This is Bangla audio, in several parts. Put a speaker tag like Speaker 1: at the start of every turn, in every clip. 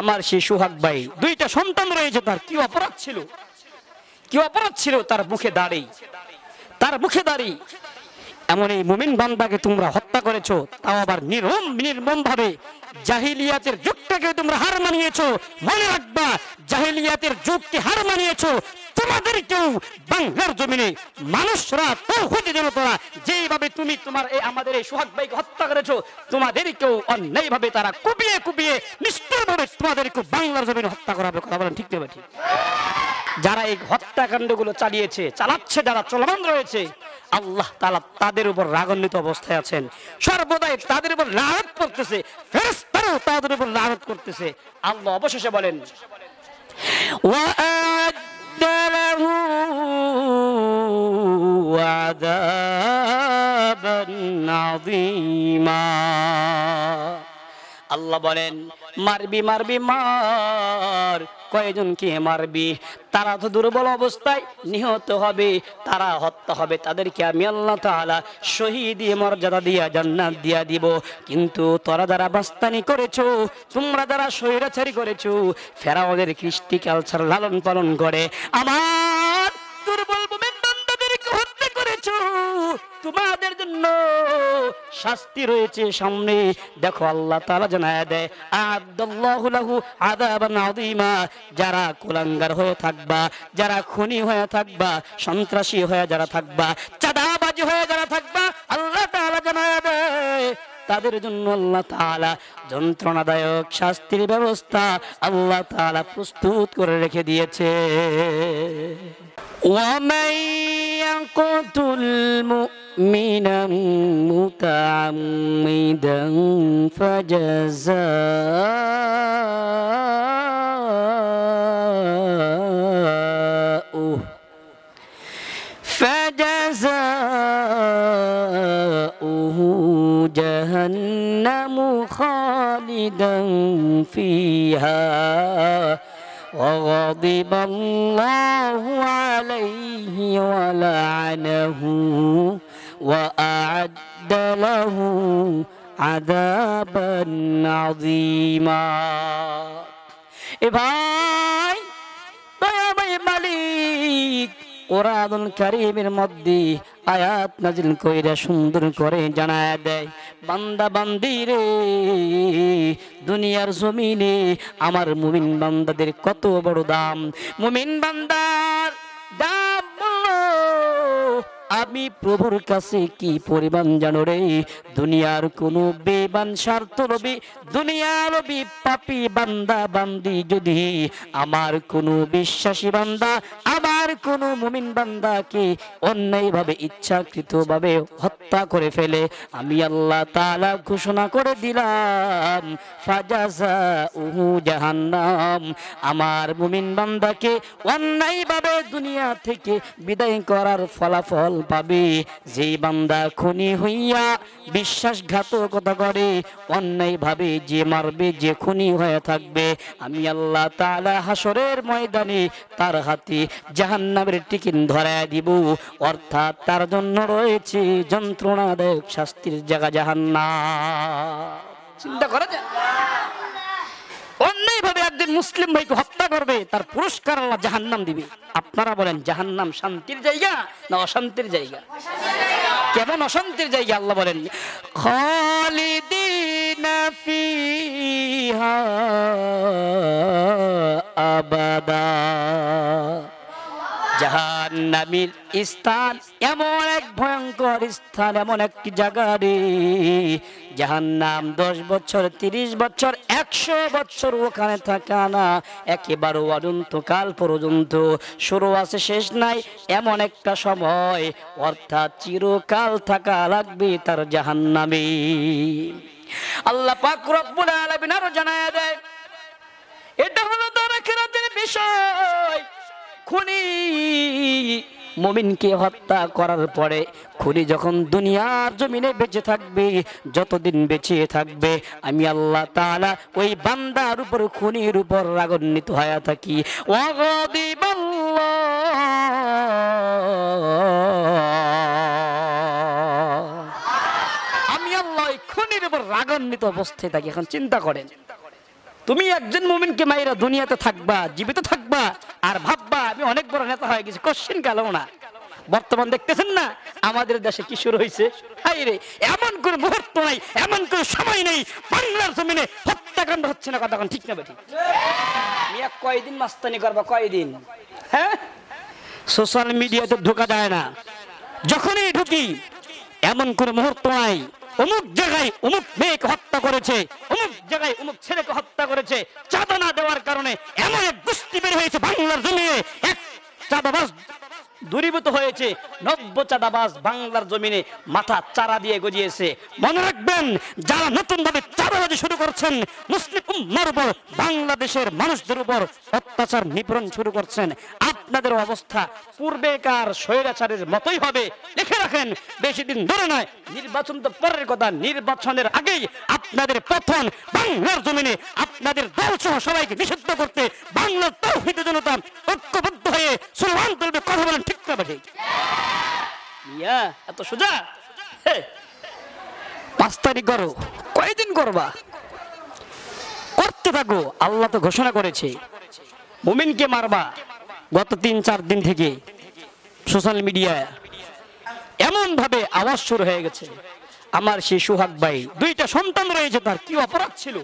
Speaker 1: আমার সেই সোহাগ ভাই, দুইটা সন্তান রয়েছে, তার কি অপরাধ ছিল? কি অপরাধ ছিল? তার মুখে দাঁড়ি। তার মুখে দাঁড়ি। এমন এই মুমিন বান্দাকে তোমরা হত্যা করেছ, তাও আবার নির্মম নির্মম ভাবে জাহিলিয়াতের যুগটাকে তোমরা হার মানিয়েছো। মনে রাখবা, জাহিলিয়াতের যুগকে হার মানিয়েছো। তোমাদেরকেও বাংলার জমিনে মানুষরা যেইভাবে তুমি তোমার এই আমাদের এই সোহাগ ভাইকে হত্যা করেছ, তোমাদেরকেও অন্যায় ভাবে তারা কুপিয়ে কুপিয়ে নিষ্ঠুর ভাবে তোমাদেরকেও বাংলার জমিনে হত্যা কথা বলেন, ঠিক ঠিক। যারা এই হত্যাকাণ্ডগুলো চালিয়েছে, চালাচ্ছে, যারা চলমান রয়েছে, আল্লাহ তালা তাদের উপর রাগান্বিত অবস্থায় আছেন। সর্বদাই তাদের উপর লানত করতেছে তাদের উপর করতেছে। আল্লাহ অবশেষে বলেন عذابا عظيما আল্লাহ বলেন মারবি মারবি মার কয়জনকে মারবি তারা তো দুর্বল অবস্থায় নিহত হবে তারা হত্যা হবে তাদেরকে আমি আল্লাহ তাআলা শহীদ মর্যাদা দিয়া জান্নাত দিয়া দিব কিন্তু তোরা যারা বাস্তানি করেছো তোমরা যারা স্বৈরাচারী করেছো ফেরাওদের কৃষ্টি কালচার লালন পালন করে আমার তোমাদের জন্য শাস্তি রয়েছে সামনে। দেখো আল্লাহ তারা জানায় দেয় আদাল্লাহুলাহু আদাবান যারা কুলাঙ্গার হয়ে থাকবা, যারা খুনি হয়ে থাকবা, সন্ত্রাসী হয়ে যারা থাকবা, চাঁদাবাজি হয়ে যারা থাকবা, আল্লাহ তারা জানায় দেয়, তাদের জন্য আল্লাহ তালা যন্ত্রণাদায়ক শাস্তির ব্যবস্থা আল্লাহ তালা প্রস্তুত করে রেখে দিয়েছে। ওয়ামাই يقتل مؤمنا متعمدا فجزاؤه فجزاؤه جهنم خالدا فيها وغضب الله عليه ولعنه وأعد له عذابا عظيما এ কোরআনুল কারীমের মধ্যে আয়াত নাজিল কইরা সুন্দর করে জানায় দেয়, বান্দা বান্দি রে, দুনিয়ার জমিনে আমার মুমিন বান্দাদের কত বড় দাম। মুমিন বান্দার দাম আমি প্রভুর কাছে কি পরিমাণ জানো রে? দুনিয়ার কোন বেবান স্বার্থ রবি দুনিয়ার রবি পাপি বান্দা বান্দি যদি আমার কোন বিশ্বাসী বান্দা আমার কোন মুমিন বান্দাকে অন্যায়ভাবে ইচ্ছাকৃতভাবে হত্যা করে ফেলে। আমি আল্লাহ তাআলা ঘোষণা করে দিলাম জাহান্নাম। আমার মুমিন বান্দাকে অন্যায়ভাবে দুনিয়া থেকে বিদায় করার ফলাফল পাবে। যে বান্দা খুনি হইয়া বিশ্বাসঘাতকতা করে, অন্যায়ভাবে যে মারবে, যে খুনি হয়ে থাকবে। আমি আল্লাহ তাআলা হাসরের ময়দানে তার হাতে জাহান্নামের টিকিন ধরায় দিব। অর্থাৎ তার জন্য রয়েছে যন্ত্রণাদায়ক শাস্তির জায়গা জাহান্নাম। চিন্তা করা যায়। অন্যায়ভাবে একজন মুসলিম ভাইকে হত্যা করবে, তার পুরস্কার আল্লাহ জাহান্নাম দিবে। আপনারা বলেন, জাহান্নাম শান্তির জায়গা না অশান্তির জায়গা? কেমন অশান্তির জায়গা আল্লাহ বলেন? খালিদিনা ফিহা আবাদা। জাহান্নামীর স্থান, এমন এক ভয়ঙ্কর স্থান, এমন একটি জায়গা জাহান্নাম দশ বছর, তিরিশ বছর, একশো বছর ওখানে থাকা না। একেবারে অনন্তকাল পর্যন্ত শুরু আছে, শেষ নাই, এমন একটা সময়। অর্থাৎ চিরকাল থাকা লাগবে তার জাহান্নামে। আল্লাহ পাক রব্বুল আলামিন আরও জানায় দেয়, এটা হলো তার বিষয়। খুনি মমিনকে হত্যা করার পরে খুনি যখন দুনিয়ার জমিনে বেঁচে থাকবে, যতদিন বেঁচে থাকবে, আমি আল্লাহ তাআলা ওই বান্দার উপর, খুনির উপর রাগান্বিত হয়ে থাকি। আমি আল্লাহ ওই খুনির উপর রাগান্বিত অবস্থায় থাকি, এখন চিন্তা করেন। তুমি একজন মুমিনকে মাইরা দুনিয়াতে থাকবা, জীবিত থাকবা, আর ভাববা আমি অনেক বড় নেতা হয়ে গেছি। কোশ্চিন গেল না বর্তমান দেখতেছেন না? আমাদের দেশে কি শুরু হয়েছে? এমন কোন মুহূর্ত নাই, এমন কোন সময় নেই, বাংলার জমিনে হত্যাকাণ্ড হচ্ছে না কথা ঠিক না মিয়া, কয়দিন মাস্তানি করবা? কয়দিন? হ্যাঁ? সোশ্যাল মিডিয়াতে ঢোকা যায় না। যখনই ঢুকি, এমন কোন মুহূর্ত নাই। অমুক জায়গায় অমুক মেয়েকে হত্যা করেছে, অমুক জায়গায় অমুক ছেলেকে হত্যা করেছে, চাঁদা না দেওয়ার কারণে এমন এক গোষ্ঠী বের হয়েছে বাংলার জমিনে এক চাঁদাবাজ দূরীভূত হয়েছে। নব্য চাঁদাবাজ বাংলার জমিনে মাথা চারা দিয়ে গজিয়েছে। মনে রাখবেন, যারা নতুন ভাবে চাঁদাবাজি শুরু করছেন, মুসলিম উম্মার বাংলাদেশের মানুষদের উপর অত্যাচার নিপীড়ন শুরু করছেন। আপনাদের অবস্থা পূর্বেকার স্বৈরাচারের মতোই হবে। লিখে রাখেন, বেশি দিন ধরে নয়, নির্বাচন তো পরের কথা, নির্বাচনের আগেই আপনাদের প্রথম বাংলার জমিনে, আপনাদের দল সহ সবাইকে নিষিদ্ধ করতে বাংলার তৌহিদ জনতা ঐক্যবদ্ধ হয়ে স্লোগান তুলবে কথা বলেন। ঠিক ঠিক মিয়া, এত সোজা? পাঁচ তারিখ করো। কয়দিন করবা? করতে থাকো, আল্লাহ তো ঘোষণা করেছে। মুমিনকে মারবা। গত তিন, চার দিন থেকে সোশ্যাল মিডিয়ায় এমন ভাবে আওয়াজ শুরু হয়ে গেছে। আমার সেই সুহাগ ভাই, দুইটা সন্তান রয়েছে, তার কি অপরাধ ছিল?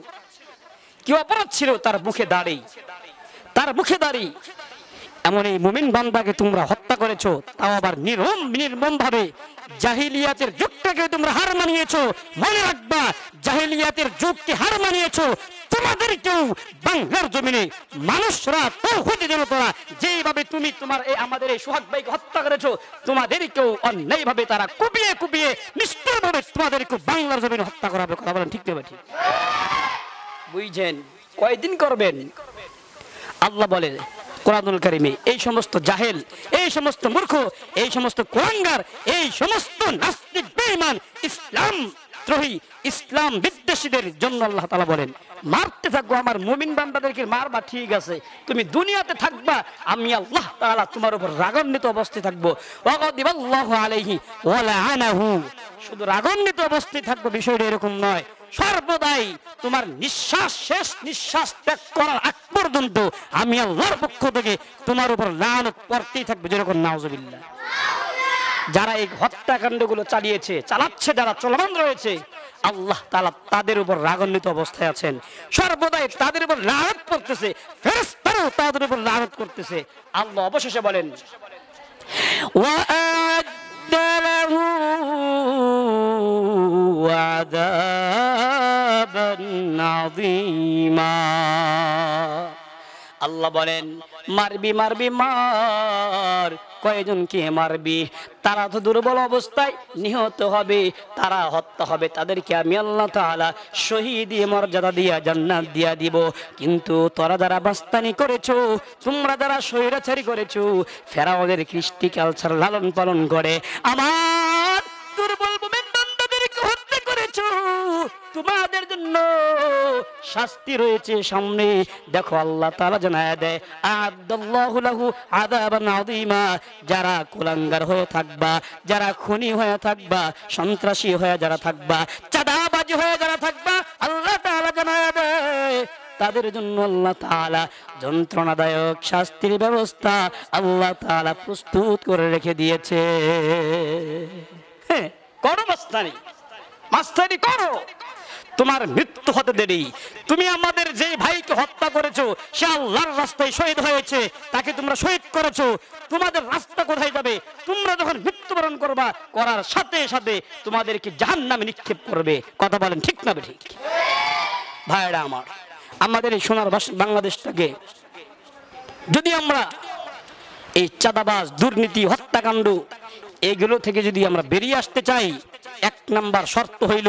Speaker 1: কি অপরাধ ছিল? তার মুখে দাড়ি। তার মুখে দাড়ি। এমন এই মুমিন বান্দাকে তোমরা হত্যা করেছ, তাও আবার নির্মম নির্মম ভাবে জাহিলিয়াতের যুগটাকে তোমরা হার মানিয়েছো। মনে রাখবা, জাহিলিয়াতের যুগকে হার মানিয়েছো। তোমাদের কেউ বাংলার জমিনে মানুষরা তৌহিদি জনতা যেভাবে তুমি তোমার এই আমাদের এই সোহাগ ভাইকে হত্যা করেছ তোমাদের কেউ অন্যায় ভাবে তারা কুপিয়ে কুপিয়ে নিষ্ঠুর ভাবে তোমাদের কেউ বাংলার জমিনে হত্যা করা হবে কথা বলেন ঠিক নেবে ঠিক? বুঝছেন? কয়দিন করবেন? আল্লাহ বলে কোরআনুল কারিমে, এই সমস্ত জাহেল, এই সমস্ত মূর্খ, এই সমস্ত কোরআঙ্গার এই সমস্ত নাস্তিক, বেঈমান, ইসলাম দ্রোহী, ইসলাম বিদ্বেষীদের জন্য আল্লাহ তাআলা বলেন, মারতে থাকব আমার মুমিন বান্দাদেরকে মারবা, ঠিক আছে। তুমি দুনিয়াতে থাকবা, আমি আল্লাহ তাআলা তোমার উপর রাগান্বিত অবস্থায় থাকব। ওয়াগাদিবাল্লাহু আলাইহি ওয়া লাআনাহু শুধু রাগান্বিত অবস্থায় থাকব, বিষয়টা এরকম নয়। সর্বদাই তোমার নিঃশ্বাস, শেষ নিঃশ্বাস ত্যাগ করার আগ পর্যন্ত আমি আল্লাহর পক্ষ থেকে তোমার উপর লানত পড়তেই থাকবে যেরকম নাউজুবিল্লাহ যারা এই হত্যাকাণ্ডগুলো চালিয়েছে চালাচ্ছে যারা চলমান রয়েছে আল্লাহ তাআলা তাদের উপর রাগান্বিত অবস্থায় আছেন সর্বদাই তাদের উপর লানত করতেছে ফেরেশতারাও তাদের উপর লানত করতেছে আল্লাহ অবশেষে বলেন وأعد له عذابا عظيما আল্লাহ বলেন, মারবি মারবি, মার কয়জনকে মারবি? তারা তো দুর্বল অবস্থায় নিহত হবে, তারা হত্যা হবে, তাদেরকে আমি আল্লাহ তাআলা শহীদ মর্যাদা দিয়া, জান্নাত দিয়া দিব। কিন্তু তোরা যারা বাস্তানি করেছ, তোমরা যারা স্বৈরাচারী করেছ, ফেরাওদের কৃষ্টি কালচার লালন পালন করে। আমার তোমাদের জন্য শাস্তি রয়েছে সামনে। দেখো আল্লাহ তাআলা জানায় দেয় আদাল্লাহু লাহু আযাবান যারা কুলাঙ্গার হয়ে থাকবা, যারা খুনি হয়ে থাকবা, সন্ত্রাসী হয়ে যারা থাকবা, চাঁদাবাজি হয়ে যারা থাকবা, আল্লাহ তাআলা জানায় দেয়, তাদের জন্য আল্লাহ তালা যন্ত্রণাদায়ক শাস্তির ব্যবস্থা আল্লাহ তাআলা প্রস্তুত করে রেখে দিয়েছে। হ্যাঁ করো মাস্তানি। মাস্তানি করো। তোমার মৃত্যু হতে দেরি। তুমি আমাদের যে ভাইকে হত্যা করেছ, সে আল্লাহর রাস্তায় শহীদ হয়েছে, তাকে তোমরা শহীদ করেছ। তোমাদের রাস্তা কোথায় যাবে? তোমরা যখন মৃত্যুবরণ করবা, করার সাথে সাথে তোমাদেরকে জাহান্নামে নিক্ষেপ করবে। কথা বলেন ঠিক না ঠিক ভাইরা আমার, আমাদের এই সোনার বাংলাদেশটাকে যদি আমরা এই চাঁদাবাজ, দুর্নীতি, হত্যাকাণ্ড, এগুলো থেকে যদি আমরা বেরিয়ে আসতে চাই এক নাম্বার শর্ত হইল,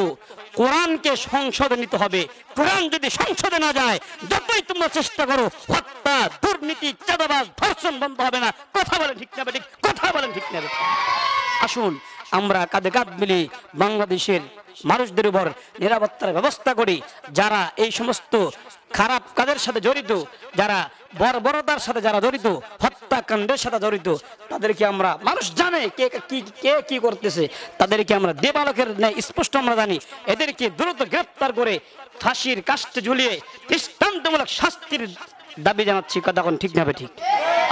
Speaker 1: কোরআনকে সংসদে নিতে হবে। কোরআন যদি সংসদে না যায়, যতই তোমরা চেষ্টা করো, হত্যা, দুর্নীতি, চাঁদাবাজ, ধর্ষণ বন্ধ হবে না। কথা বলেন ঠিক না ঠিক কথা বলেন ঠিক না আসুন, আমরা কাঁধে কাঁধ মিলে বাংলাদেশের মানুষদের উপর নিরাপত্তার ব্যবস্থা করি। যারা এই সমস্ত খারাপ কাজের সাথে জড়িত, যারা বর্বরতার সাথে যারা জড়িত হত্যাকাণ্ডের সাথে জড়িত, তাদেরকে আমরা, মানুষ জানে কে কি কে, কি করতেছে, তাদেরকে আমরা দেবালকের ন্যায় স্পষ্ট আমরা জানি, এদেরকে দ্রুত গ্রেপ্তার করে ফাঁসির কাস্টে ঝুলিয়ে দৃষ্টান্তমূলক শাস্তির দাবি জানাচ্ছি এখন ঠিক না ঠিক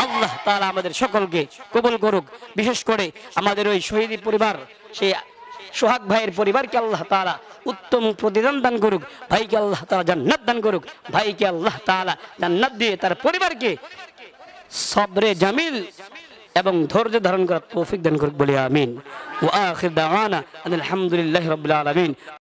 Speaker 1: আল্লাহ তাআলা আমাদের সকলকে কবুল করুক, বিশেষ করে আমাদের ওই শহীদ পরিবার সেই সোহাগ ভাইয়ের পরিবারকে আল্লাহ তাআলা উত্তম প্রতিদান দান করুক, ভাইকে আল্লাহ তাআলা জান্নাত দান করুক, ভাইকে আল্লাহ তাআলা জান্নাত দিয়ে তার পরিবারকে সবরে জামিল এবং ধৈর্য ধারণ করার তৌফিক দান করুক বলে আমিন। ওয়া আখির দাওয়ানা আলহামদুলিল্লাহি রাব্বিল আলামিন।